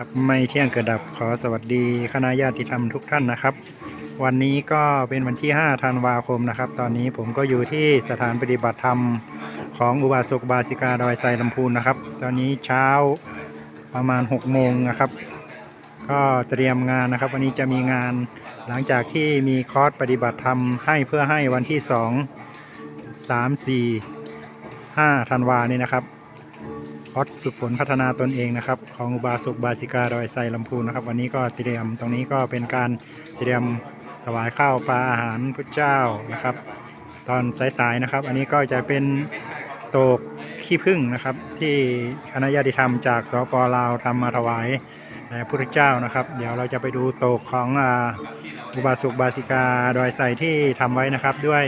ครับไม่เที่ยงเกิดดับขอสวัสดีคณะญาติธรรมทุกท่านนะครับ วันนี้ก็เป็นวันที่ 5 ธันวาคมนะครับ ตอนนี้ผมก็อยู่ที่สถานปฏิบัติธรรมของอุบาสกบาสิกาดอยไซลำพูนนะครับ ตอนนี้เช้าประมาณ 6 โมงนะครับ ก็เตรียมงานนะครับ วันนี้จะมีงานหลังจากที่มีคอร์สปฏิบัติธรรมให้เพื่อให้วันที่ 2 3 4 5 ธันวานี่นะครับ อร์สฝึกฝนพัฒนาตนเองนะครับของอุบาสกบาสิกาดอยไซลำพูนนะครับ วันนี้ก็เตรียมตรงนี้ก็เป็นการเตรียมถวายข้าวปลาอาหารพระเจ้านะครับ ตอนสายๆนะครับ อันนี้ก็จะเป็นโตกขี้ผึ้งนะครับ ที่คณะญาติธรรมจากสปลาวทำมาถวายแด่พระพุทธเจ้านะครับ เดี๋ยวเราจะไปดูโตกของอุบาสกบาสิกาดอยไซที่ทำไว้นะครับด้วย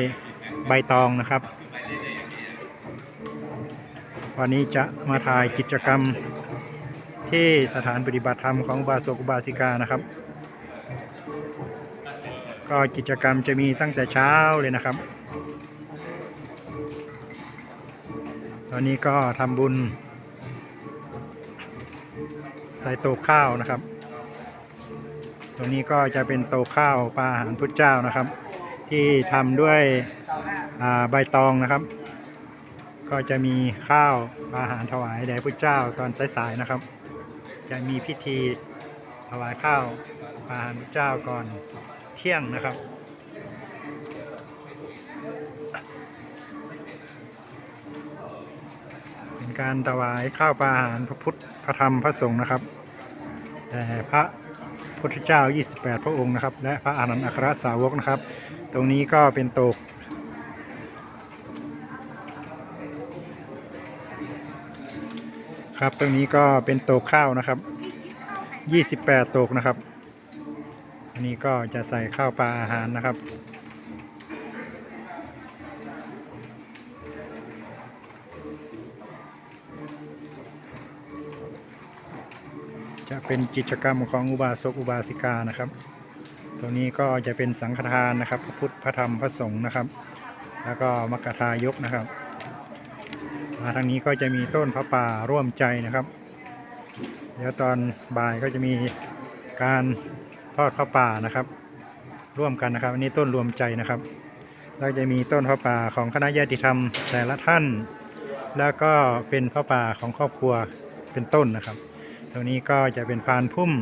ใบตองนะครับ วันนี้จะมาถ่ายกิจกรรมที่สถานปฏิบัติธรรมของบาสกุบาสิกานะครับ ก็กิจกรรมจะมีตั้งแต่เช้าเลยนะครับ ตอนนี้ก็ทำบุญ ใส่โต๊ะข้าวนะครับ ตรงนี้ก็จะเป็นโต๊ะข้าวปลาอาหารพุทธเจ้านะครับ ที่ทำด้วยใบตองนะครับ ก็จะมีข้าวอาหารถวายแด่พระเจ้าตอนสายๆนะครับ จะมีพิธีถวายข้าวอาหารพระเจ้าก่อนเที่ยงนะครับเป็นการถวายข้าวปลาอาหารพระพุทธพระธรรมพระสงฆ์นะครับแด่พระพุทธเจ้า 28 พระองค์นะครับ และพระอรหันตอัครสาวกนะครับ ตรงนี้ก็เป็นโตก ครับตรงนี้ก็เป็นโตกข้าวนะครับ 28 โตกนะครับ อันนี้ก็จะใส่ข้าวปลาอาหารนะครับ จะเป็นกิจกรรมของอุบาสกอุบาสิกานะครับ ตรงนี้ก็จะเป็นสังฆทานนะครับ พระพุทธพระธรรมพระสงฆ์นะครับ แล้วก็มกทายกนะครับ มาทางนี้ก็จะมีต้นพระป่าร่วมใจนะครับ เดี๋ยวตอนบ่ายก็จะมีการทอดพระป่านะครับ ร่วมกันนะครับอันนี้ต้นรวมใจนะครับแล้วจะมีต้นพระป่าของคณะญาติธรรมแต่ละท่าน แล้วก็เป็นพระป่าของครอบครัวเป็นต้นนะครับ ตรงนี้ก็จะเป็นพานพุ่ม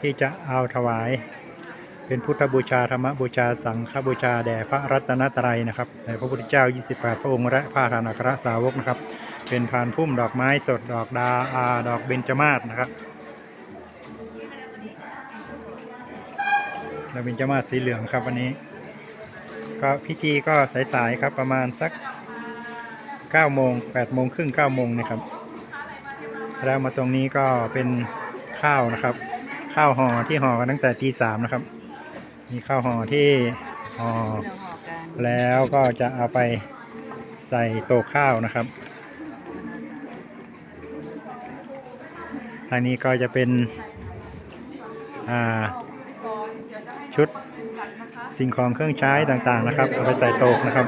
ที่จะเอาถวาย เป็นพุทธบูชาธรรมบูชาสังฆบูชาแด่พระรัตนตรัยนะครับแด่พระพุทธเจ้า 28 พระองค์และพระธานอัครสาวกนะครับ เป็นพานพุ่มดอกไม้สดดอกดาอาดอกเบญจมาศนะครับดอกเบญจมาศสีเหลืองครับวันนี้ ก็พิธีก็สายๆครับประมาณสัก9โมง8โมงครึ่ง9โมงนะครับ แล้วมาตรงนี้ก็เป็นข้าวนะครับ ข้าวห่อที่ห่อกันตั้งแต่ตีสามนะครับ มีข้าวห่อที่ห่อแล้วก็จะเอาไปใส่โต๊ะข้าวนะครับทางนี้ก็จะเป็นชุดสิ่งของเครื่องใช้ต่างๆนะครับ เอาไปใส่โต๊ะนะครับ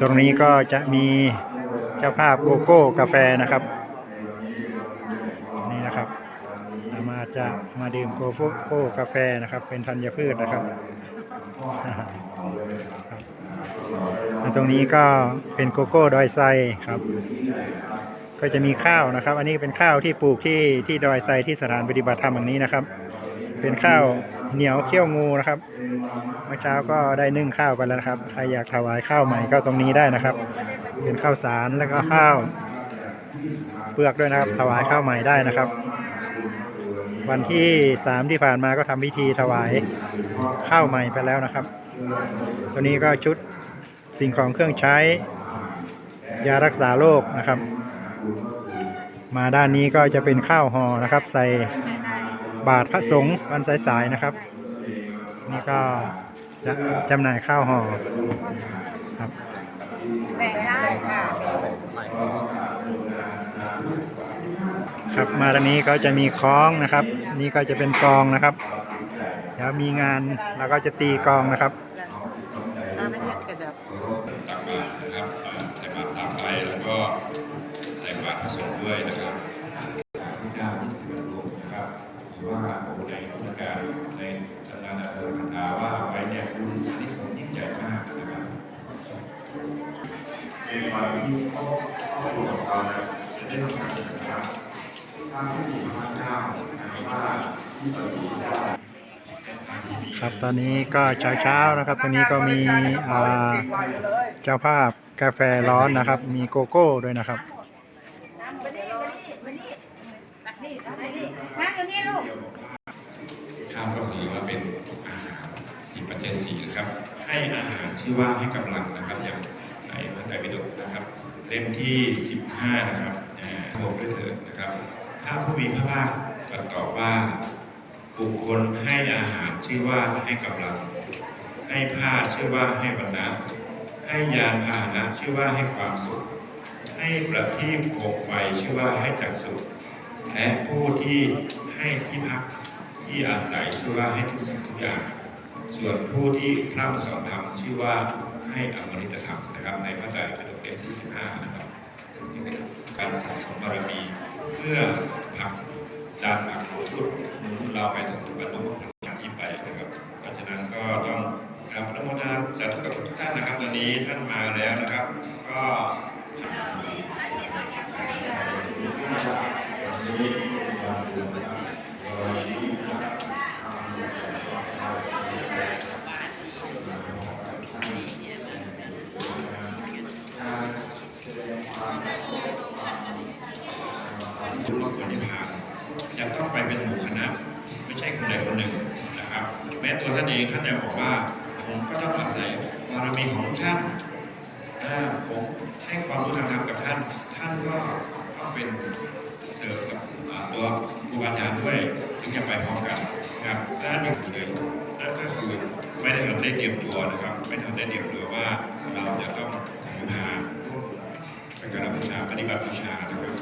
ตรงนี้ก็จะมีเจ้าภาพโกโก้กาแฟนะครับ นี่นะครับ สามารถ จะมาดื่มโกโก้กาแฟนะครับ เป็นธัญพืชนะครับตรงนี้ก็เป็นโกโก้ดอยไซครับ ก็จะมีข้าวนะครับ อันนี้เป็นข้าวที่ปลูกที่ที่ดอยไซที่สถานปฏิบัติธรรมแห่งนี้นะครับ เป็นข้าวเหนียวเขี้ยวงูนะครับเมื่อเช้าก็ได้นึ่งข้าวไปแล้วนะครับใครอยากถวายข้าวใหม่ก็ตรงนี้ได้นะครับ เป็นข้าวสารแล้วก็ข้าว เปลือกด้วยนะครับถวายข้าวใหม่ได้นะครับ วันที่3ที่ผ่านมาก็ทำพิธีถวายข้าวใหม่ไปแล้วนะครับ ตัวนี้ก็ชุดสิ่งของเครื่องใช้ ยารักษาโรคนะครับ มาด้านนี้ก็จะเป็นข้าวห่อนะครับ ใส่บาทพระสงฆ์วันสายๆนะครับนี่ก็จะจำหน่ายข้าวห่อครับแบ่งได้ค่ะ ครับมาตรงนี้ก็จะมีคล้องนะครับ นี่ก็จะเป็นกองนะครับ เดี๋ยวมีงานเราก็จะตีกองนะครับ ตอนนี้ก็เช้าเช้าๆนะครับ ตอนนี้ก็มีเจ้าภาพกาแฟร้อนนะครับ มีโกโก้ด้วยนะครับข้าวก็ถือว่าเป็นอาหารสีปัจจัยสี่นะครับ ให้อาหารชื่อว่าให้กำลังนะครับ อย่างในพระไตรปิฎกนะครับเล่มที่ 15 นะครับอ่าบด้วยเถิดนะครับ ถ้าผู้มีพระภาคตรัสตอบว่า บุคคลให้อาหารชื่อว่าให้กำลัง ให้ผ้าชื่อว่าให้บรรณะให้ยานพาหนะชื่อว่าให้ความสุข ให้ประทีปโคมไฟชื่อว่าให้จักสุข และผู้ที่ให้ที่พักที่อาศัยชื่อว่าให้ทุกสิ่งทุกอย่าง ส่วนผู้ที่พร่ำสอนธรรมชื่อว่าให้อมฤตธรรมนะครับ ในพระไตรปิฎกเล่มที่ 15 นะครับการสะสมบารมีเพื่อผัก ดันอักพุทธหนุนเราไปถึงบรรลุอย่างที่ไปนะครับเพราะฉะนั้นก็ต้องกราบอนุโมทนาสาธุกับทุกท่านนะครับตอนนี้ท่านมาแล้วนะครับ ก็ รู้ว่าคนนิพพานจะต้องไปเป็นหมู่คณะ ไม่ใช่คนใดคนหนึ่งนะครับ แม้ตัว ท่านเองท่านยังบอกว่าผมก็ต้องอาศัยบารมีของท่านถ้าผมให้ความรู้ทางธรรมกับท่าน ท่านก็ต้องเป็นเสริมกับตัวครูบาอาจารย์ด้วยถึงจะไปพร้อมกันนะครับด้านนี้เลยนั่นก็คือไม่ได้ทันได้เตรียมตัวนะครับ ไม่ทันได้เตรียมตัวว่าเราจะต้องถือมาร่วมเป็นการบูชาปฏิบัติบูชานะครับ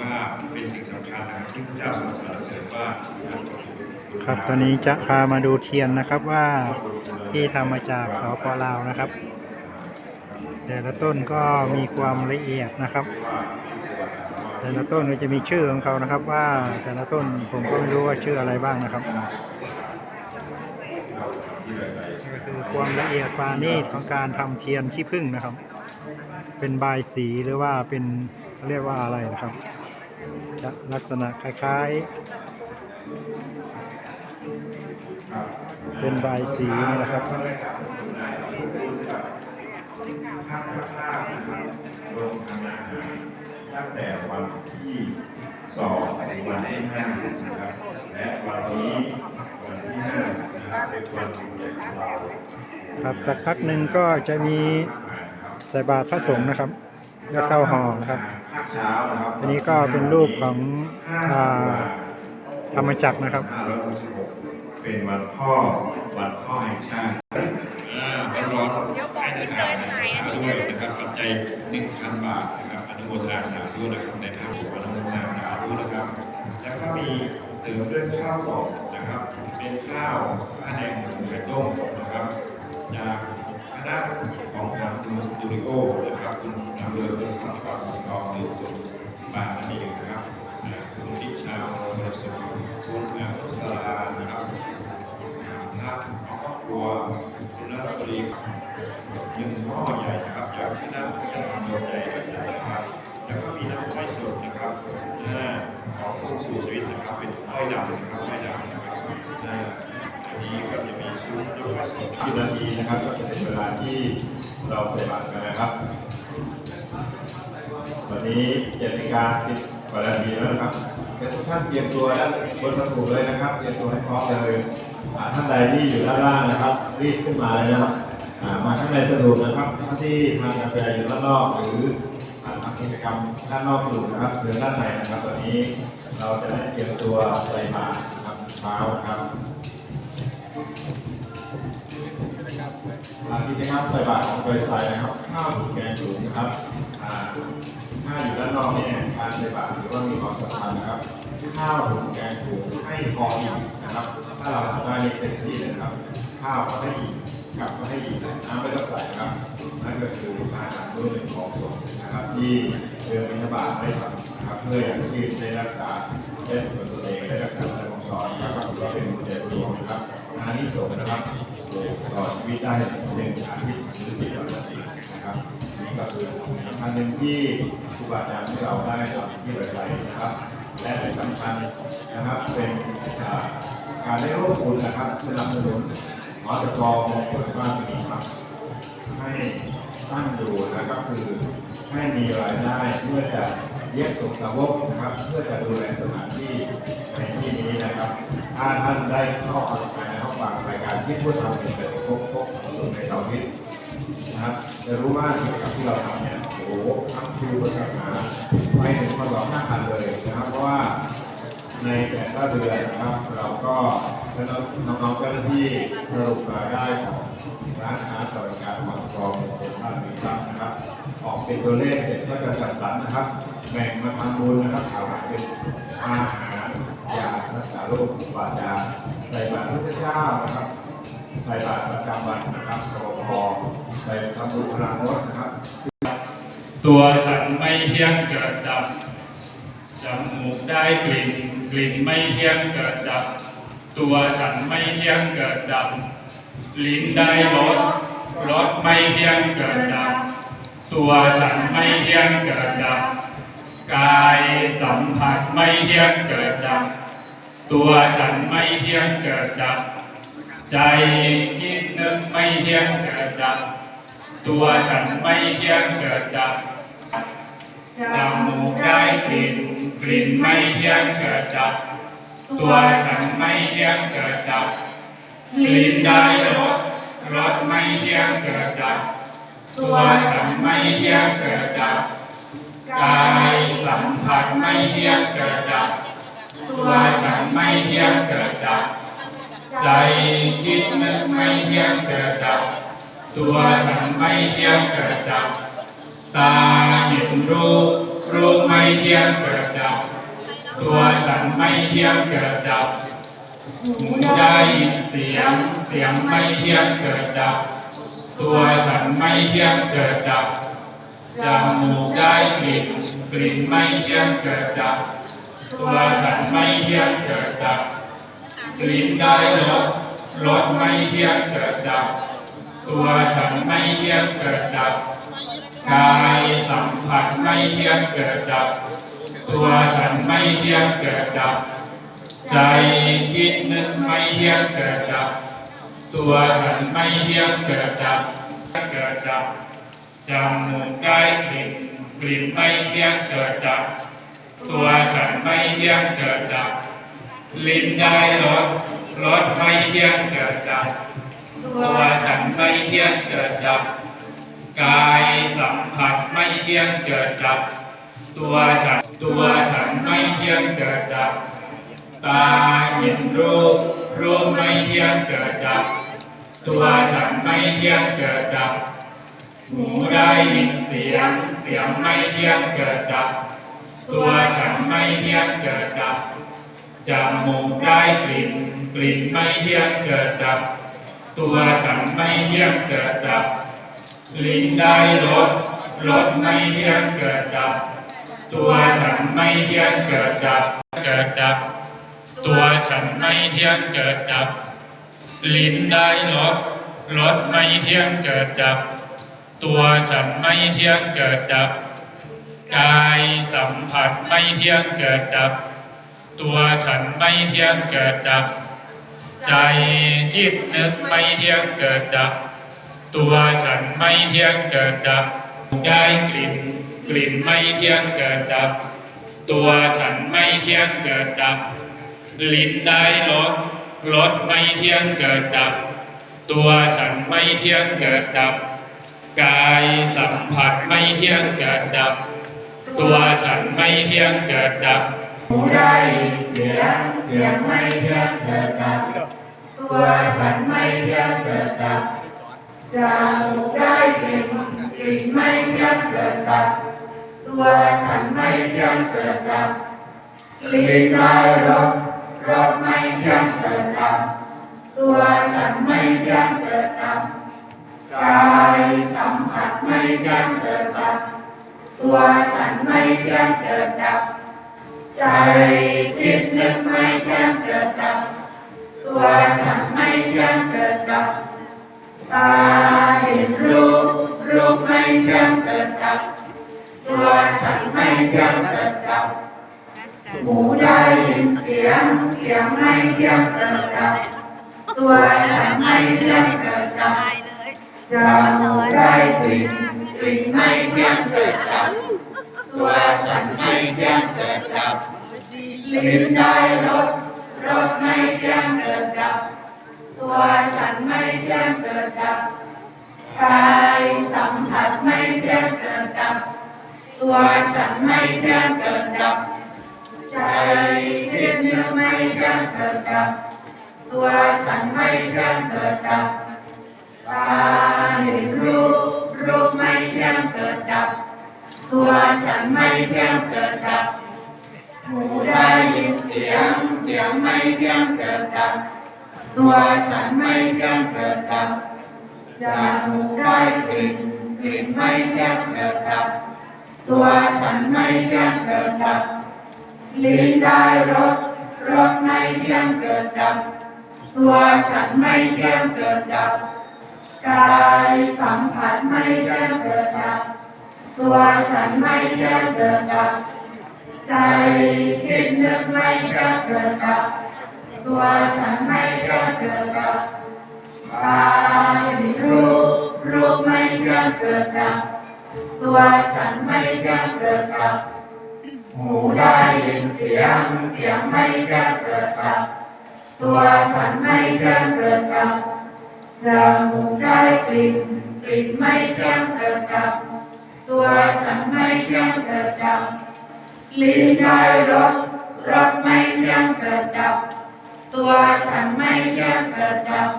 ว่าเป็นสิ่งสำคัญนะครับที่พระเจ้าทรงสรรเสริญว่าการตกอยู่ ครับตอนนี้จะพามาดูเทียนนะครับว่าที่ทำมาจากสปลาวนะครับ แต่ละต้นก็มีความละเอียดนะครับ แต่ละต้นก็จะมีชื่อของเขานะครับ ว่าแต่ละต้นผมก็ไม่รู้ว่าชื่ออะไรบ้างนะครับนี่ก็คือความละเอียดปาณีตของการทำเทียนขี้ผึ้งนะครับ เป็นใบสีหรือว่าเป็นเรียกว่าอะไรนะครับ จะลักษณะคล้ายๆ เป็นบายสีนี่นะครับลงทำอาหารตั้งแต่วันที่สองถึงวันที่ห้านะครับ และวันนี้วันที่ห้านะครับเป็นวันที่ใหญ่ของเราครับสักพักหนึ่งก็จะมีใส่บาตรพระสงฆ์นะครับแล้วเข้าห่อนะครับภาคเช้านะครับ อันนี้ก็เป็นรูปของอ่า ธรรมจักรนะครับ566เป็นวันพ่อวันพ่อแห่งชาติอ่าร้อนๆให้ทานสาธุด้วยนะครับปัจจัย1,000 บาทนะครับอนุโมทนาสาธุนะครับในทางผมอนุโมทนาสาธุนะครับ แล้วก็มีเสริมด้วยข้าวกล่องนะครับ เป็นข้าวผ้าแดงหมูไข่ต้มนะครับจากคณะของทางคุณสตูดิโอนะครับคุณนำเรือเป็นข้าวกล่องสองหรือคุณบาทนั่นเองนะครับ อ่ชาวบริสุทธิ์คุณอานุสรานะครับทางครอบครัวคุณนัทปรีหนึ่งหม้อใหญ่นะครับจากคณะจะทำโยมใหญ่กระแสนะครับ แล้วก็มีน้ำไม้สดนะครับอ่าของคุณปู่สวิทย์นะครับเป็นไม้ดำนะครับไม้ดำนะครับอ่าอันนี้ก็จะมีซุ้มน้ำไม้สดกี่นาทีนะครับก็จะเป็นเวลาที่เราใส่บาตรกันนะครับ วันนี้เจ็ดนาฬิกาสิบ กว่านาทีแล้วนะครับเดี๋ยวทุกท่านเตรียมตัวแล้วบนประตูเลยนะครับ เตรียมตัวให้พร้อมเลยท่านใดที่อยู่ด้านล่างนะครับ รีบขึ้นมาเลยนะครับมาข้างในสะดวกนะครับท่านที่ทานกาแฟอยู่ด้านนอกหรือทำกิจกรรมด้านนอกอยู่นะครับหรือด้านในนะครับตอนนี้เราจะได้เตรียมตัวใส่บาตรนะครับเช้านะครับอ่ากิจกรรมใส่บาตรของบริษัทนะครับข้าวแกงถุงนะครับ ถ้าอยู่ด้านนอกเนี่ยการใส่บาตรถือว่ามีความสำคัญนะครับข้าวถุงแกงถุงให้พออิ่นะครับ ถ้าเราทำได้เต็มที่เลยนะครับ ข้าวก็ให้อิ่มกับก็ให้อิ่มน้ำไม่ต้องใส่นะครับนั่นก็คืออาหารมื้อหนึ่งของสงฆ์นะครับ ที่เดือมิถุบาตได้ทำเพื่ออย่างที่ได้รักษาได้ส่วนตัวเองได้รักษาใจของสอนนะครับก็เป็นมุญเดชดีนะครับอานิสงส์นะครับ ตลอดชีวิตได้หนึ่งอาทิตย์หรือสิบวันนั่นเองนะครับนี่ก็คืออันหนึ่งที่ครูบาอาจารย์ที่เราได้ทำที่ไว้นะครับ และที่สำคัญนะครับเป็นการได้ร่วมทุนนะครับสนับสนุนหอจกมงคลบ้านนี้ครับให้ตั้งอยู่นะก็คือให้มีรายได้เพื่อจะเรียกสุขสาวกนะครับ เพื่อจะดูแลสถานที่ในที่นี้นะครับ ถ้าท่านได้เข้าไปเข้า ฟังรายการที่พูดทำเป็นเป็นพบพบสุขในเสาร์อาทิตย์นะครับจะรู้ว่ากิจกรรมที่เราทำเนี่ยโอ้โหทั้งคิวศาสนาไปถึงคนละห้าพันเลยนะครับเพราะว่าในแต่ละเดือนนะครับเราก็น้องๆเจ้าหน้าที่สรุปรายได้ของร้านค้าสวัสดิการของกองเป็นภาคมีทรัพย์นะครับ ออกเป็นตัวเลขเสร็จก็จะจัดสรรนะครับ แบ่งมาทำบุญนะครับถวายเป็นอาหาร ยารักษาโรคบาดาใส่บาตรพระเจ้านะครับใส่บาตรประจำวันนะครับกรพใส่ทำบุญพลังงดนะครับ ตัวฉันไม่เที่ยงเกิดดับจมูกได้กลิ่นกลิ่นไม่เที่ยงเกิดดับ ตัวฉันไม่เที่ยงเกิดดับ ลิ้นได้รสรสไม่เที่ยงเกิดดับ ตัวฉันไม่เที่ยงเกิดดับกายสัมผัสไม่เที่ยงเกิดดับ ตัวฉันไม่เที่ยงเกิดดับ ใจคิดนึกไม่เที่ยงเกิดดับ ตัวฉันไม่เที่ยงเกิดดับจมูกได้กลิ่นกลิ่นไม่เที่ยงเกิดดับ ตัวฉันไม่เที่ยงเกิดดับลิ้นได้รสรสไม่เที่ยงเกิดดับ ตัวฉันไม่เที่ยงเกิดดับ กายสัมผัสไม่เที่ยงเกิดดับ ตัวฉันไม่เที่ยงเกิดดับ ใจคิดนึกไม่เที่ยงเกิดดับ ตัวฉันไม่เที่ยงเกิดดับ ตาเห็นรูปรูปไม่เที่ยงเกิดดับ ตัวฉันไม่เที่ยงเกิดดับ หูได้ยินเสียงเสียงไม่เที่ยงเกิดดับ ตัวฉันไม่เที่ยงเกิดดับจมูกได้กลิ่นกลิ่นไม่เที่ยงเกิดดับ ตัวฉันไม่เที่ยงเกิดดับกลิ่นได้รสรสไม่เที่ยงเกิดดับ ตัวฉันไม่เที่ยงเกิดดับ กายสัมผัสไม่เที่ยงเกิดดับ ตัวฉันไม่เที่ยงเกิดดับ ใจคิดนึกไม่เที่ยงเกิดดับ ตัวฉันไม่เที่ยงเกิดดับเกิดดับจมูกได้กลิ่นกลิ่นไม่เที่ยงเกิดดับ ตัวฉันไม่เที่ยงเกิดดับ ลิ้นได้รสรสไม่เที่ยงเกิดดับ ตัวฉันไม่เที่ยงเกิดดับ กายสัมผัสไม่เที่ยงเกิดดับ ตัวฉันตัวฉันไม่เที่ยงเกิดดับ ตาเห็นรูปรูปไม่เที่ยงเกิดดับ ตัวฉันไม่เที่ยงเกิดดับ หูได้ยินเสียงเสียงไม่เที่ยงเกิดดับ ตัวฉันไม่เที่ยงเกิดดับจมูกได้กลิ่นกลิ่นไม่เที่ยงเกิดดับ ตัวฉันไม่เที่ยงเกิดดับ ลิ้นได้รสรสไม่เที่ยงเกิดดับ ตัวฉันไม่เที่ยงเกิดดับเกิดดับ ตัวฉันไม่เที่ยงเกิดดับ ลิ้นได้รสรสไม่เที่ยงเกิดดับ ตัวฉันไม่เที่ยงเกิดดับ กายสัมผัสไม่เที่ยงเกิดดับ ตัวฉันไม่เที่ยงเกิดดับ ใจคิดนึกไม่เที่ยงเกิดดับ ตัวฉันไม่เที่ยงเกิดดับได้กลิ่นกลิ่นไม่เที่ยงเกิดดับ ตัวฉันไม่เที่ยงเกิดดับ ลิ้นได้รสรสไม่เที่ยงเกิดดับ ตัวฉันไม่เที่ยงเกิดดับ กายสัมผัสไม่เที่ยงเกิดดับ ตัวฉันไม่เที่ยงเกิดดับหูได้เสียงเสียงไม่เที่ยงเกิดดับ ตัวฉันไม่เที่ยงเกิดดับจมูกได้กลิ่นกลิ่นไม่เที่ยงเกิดดับ ตัวฉันไม่เที่ยงเกิดดับกลิ่นได้รสรสไม่เที่ยงเกิดดับ ตัวฉันไม่เที่ยงเกิดดับกายสัมผัสไม่เที่ยงเกิดดับ ตัวฉันไม่เที่ยงเกิดดับจใจคิดนึกไม่เที่ยงเกิดดับ ตัวฉันไม่เที่ยงเกิดดับ ตาเห็นรูปรูปไม่เที่ยงเกิดดับ ตัวฉันไม่เที่ยงเกิดดับ หูได้ยินเสียงเสียงไม่เที่ยงเกิดดับ ตัวฉันไม่เที่ยงเกิดดับจมูกได้กลิ่น กลิ่นไม่เที่ยงเกิดดับ ตัวฉันไม่เที่ยงเกิดดับ ลิ้นได้รสรสไม่เที่ยงเกิดดับ ตัวฉันไม่เที่ยงเกิดดับกายสัมผัสไม่เที่ยงเกิดดับ ตัวฉันไม่เที่ยงเกิดดับ ใจคิดนึกไม่เที่ยงเกิดดับ ตัวฉันไม่เที่ยงเกิดดับตาเห็นรูป รูปไม่เที่ยงเกิดดับ ตัวฉันไม่เที่ยงเกิดดับหูได้ยินเสียง เสียงไม่เที่ยงเกิดดับ ตัวฉันไม่เที่ยงเกิดดับจมูกได้กลิ่นกลิ่นไม่เที่ยงเกิดดับ ตัวฉันไม่เที่ยงเกิดดับ ลิ้นได้รสรสไม่เที่ยงเกิดดับ ตัวฉันไม่เที่ยงเกิดดับ กายสัมผัสไม่เที่ยงเกิดดับ ตัวฉันไม่เที่ยงเกิดดับ ใจคิดนึกไม่เที่ยงเกิดดับ ตัวฉันไม่เที่ยงเกิดดับตาเห็นรูปรูปไม่เที่ยงเกิดดับ ตัวฉันไม่เที่ยงเกิดดับ หูได้ยินเสียงเสียงไม่เที่ยงเกิดดับ ตัวฉันไม่เที่ยงเกิดดับ จมูกได้กลิ่นกลิ่นไม่เที่ยงเกิดดับ ตัวฉันไม่เที่ยงเกิดดับ ลิ้นได้รสรสไม่เที่ยงเกิดดับ ตัวฉันไม่เที่ยงเกิดดับ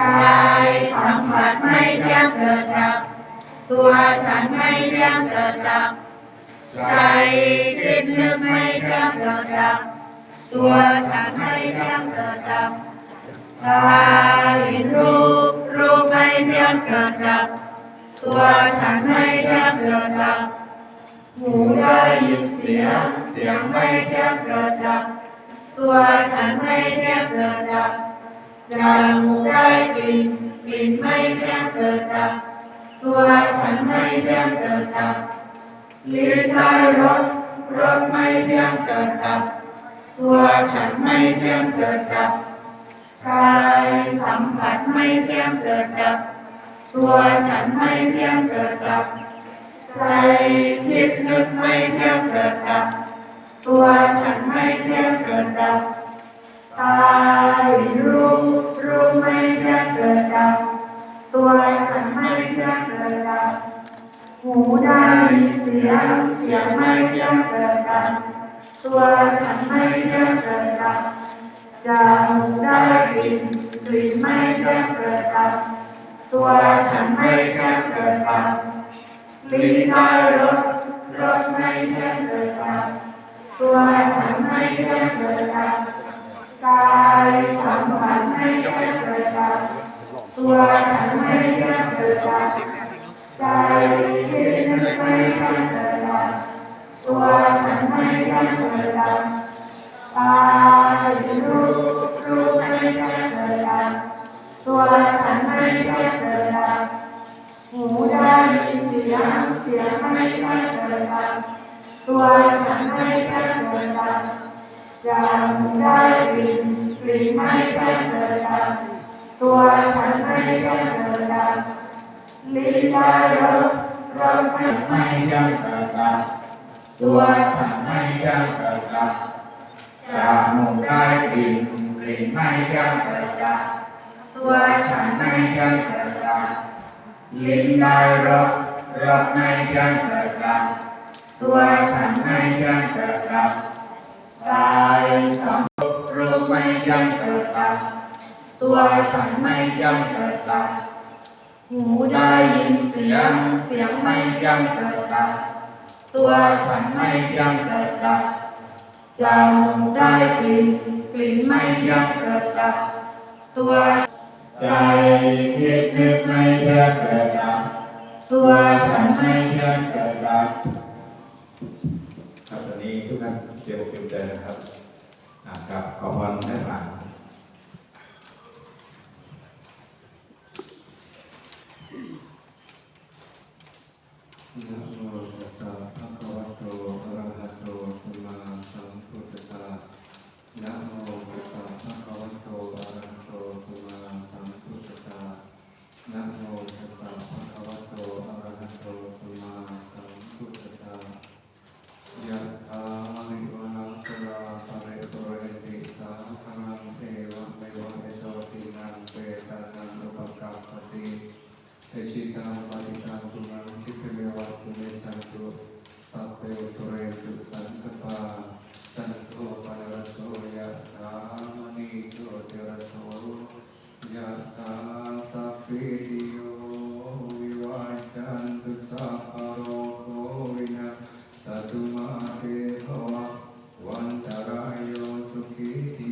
กายสัมผัสไม่เที่ยงเกิดดับ ตัวฉันไม่เที่ยงเกิดดับ ใจคิดนึกไม่เที่ยงเกิดดับ ตัวฉันไม่เที่ยงเกิดดับ ตาเห็นรูปรูปไม่เที่ยงเกิดดับ ตัวฉันไม่เที่ยงเกิดดับ หูได้ยินเสียงเสียงไม่เที่ยงเกิดดับ ตัวฉันไม่เที่ยงเกิดดับจมูกได้กลิ่นกลิ่นไม่เที่ยงเกิดดับ ตัวฉันไม่เที่ยงเกิดดับลิ้นได้รสรสไม่เที่ยงเกิดดับ ตัวฉันไม่เที่ยงเกิดดับ มผัสไม่เที่ยงเกิดดับ ตัวฉันไม่เที่ยงเกิดดับ ใจคิดนึกไม่เที่ยงเกิดดับ ตัวฉันไม่เที่ยงเกิดดับตาเห็นรูปรูปไม่เที่ยงเกิดดับ ตัวฉันไม่เที่ยงเกิดดับ หูได้ยินเสียงเสียงไม่เที่ยงเกิดดับ ตัวฉันไม่เที่ยงเกิดดับจมูกได้กลิ่น กลิ่นไม่เที่ยงเกิดดับตัวฉันไม่เที่ยงเกิดดับลิ้นได้รสรสไม่เที่ยงเกิดดับตัวฉันไม่เที่ยงเกิดดับกายสัมผัสไม่เที่ยงเกิดดับ ลิ้นได้รสรสไม่เที่ยงเกิดดับตัวฉันไม่เที่ยงเกิดดับกายสัมผัสรูปไม่เที่ยงเกิดดับตัวฉันไม่เที่ยงเกิดดับหูได้ยินเสียงเสียงไม่เที่ยงเกิดดับตัวฉันไม่เที่ยงเกิดดับจมูกได้กลิ่นกลิ่นไม่เที่ยงเกิดดับตัว ใจคิดนึกไม่เที่ยงเกิดดับตัวฉันไม่ไม่เที่ยงเกิดดับครับตอนนี้นี้ทุกท่านเตรียมอกเตรียมใจนะครับอ่ากับขอพรให้ผ่านนะโมตัสสะภะคะวะโตอะระหะโตสัมมาสัมพุทธัสสะนะโมตัสสะภะคะวะโตอะระหะโตสัมมาสัมพุทธัสสะนะโมตัสสะภะคะวะโตอะระหะโตสัมมาสัมพุทธัสสะยะถาลิวะนังกลาภะเรโตเรติสาคานังเทวะเมวะเอโตตินังเปตานังอุปกัปปติ เอชิตังปฏิตังตุมังคิปเมวัสเมชันตุสัพเพตุเรตุสันตปาจันโทปนรสโสยะถามณีโชติรสโสยะถาสัพพิติโยวิวัจจันตุ สัพพโรโควินาสตุมาเตภวะวันตรายโยสุขีที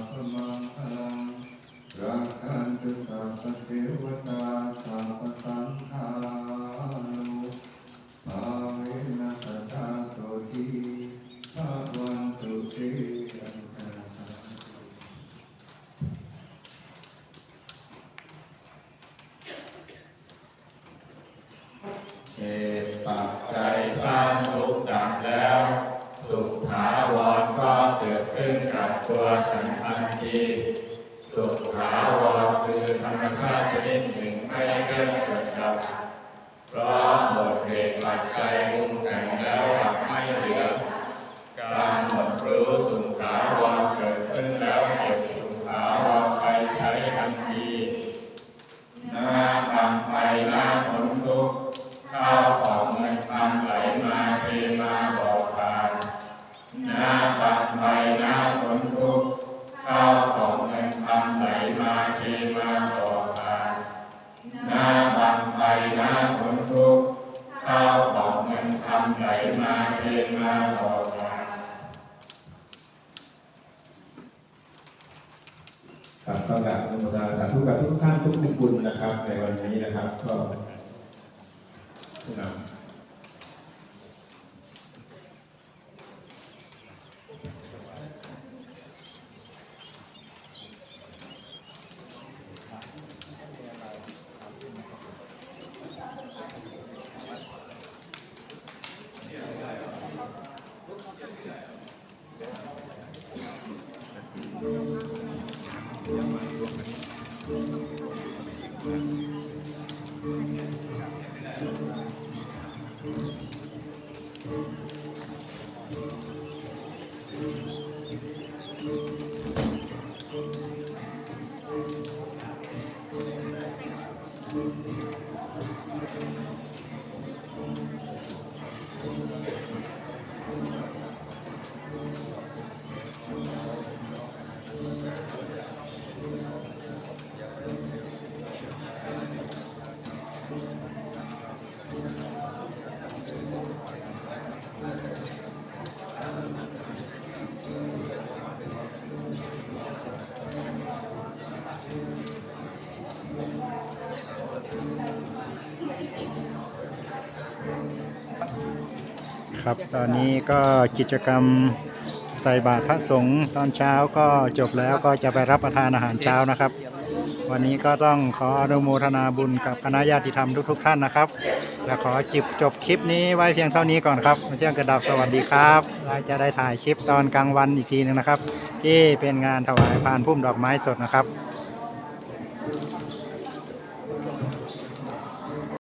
พพมังคลังรักขันตุสัพพเทวตาสัพพสังฆา ครับ ตอนนี้ก็กิจกรรมใส่บาตรพระสงฆ์ตอนเช้าก็จบแล้วก็จะไปรับประทานอาหารเช้านะครับ วันนี้ก็ต้องขออนุโมทนาบุญกับคณะญาติธรรมทุกๆท่านนะครับจะขอจิบจบคลิปนี้ไว้เพียงเท่านี้ก่อนครับเที่ยงกระดับสวัสดีครับและจะได้ถ่ายคลิปตอนกลางวันอีกทีหนึงนะครับ ที่เป็นงานถวายพานพุ่มดอกไม้สดนะครับ